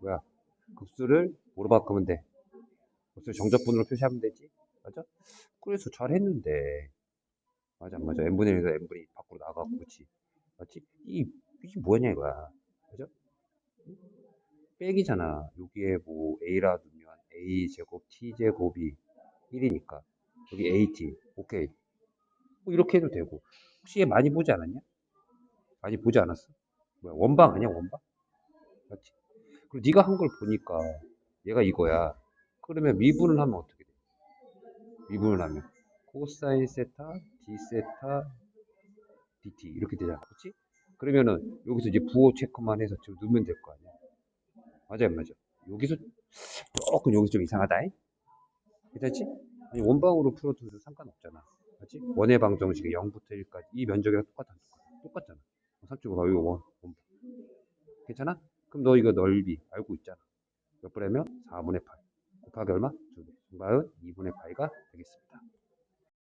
뭐야 급수를 뭐로 바꾸면 돼? 급수를 정적분으로 표시하면 되지 맞아? 그래서 잘 했는데 맞아 안 맞아 n분의 1에서 n분의 2 밖으로 나가고 그치 맞지? 이 이게 뭐냐 이거야 맞아? 백이잖아 여기에 뭐 a라 두면 a 제곱 t 제곱이 1이니까 여기 at 오케이 뭐 이렇게 해도 되고 혹시 얘 많이 보지 않았냐? 많이 보지 않았어? 뭐야 원방 아니야 원방? 그리고 네가 한 걸 보니까 얘가 이거야. 그러면 미분을 하면 어떻게 돼? 미분을 하면 코사인 세타, d 세타, dt 이렇게 되잖아. 그렇지? 그러면은 여기서 이제 부호 체크만 해서 지금 넣으면 될 거 아니야. 맞아요, 맞아. 여기서 조금 여기 좀 이상하다. 잉? 괜찮지? 아니 원방으로 풀어도 상관없잖아. 맞지? 원의 방정식이 0부터 1까지 이 면적이랑 똑같아. 똑같잖아. 3.5 이거 원. 괜찮아? 그럼 너 이거 넓이 알고 있잖아. 몇 분이면 4분의 8 곱하기 얼마? 2배. 정답은 2분의 8가 되겠습니다.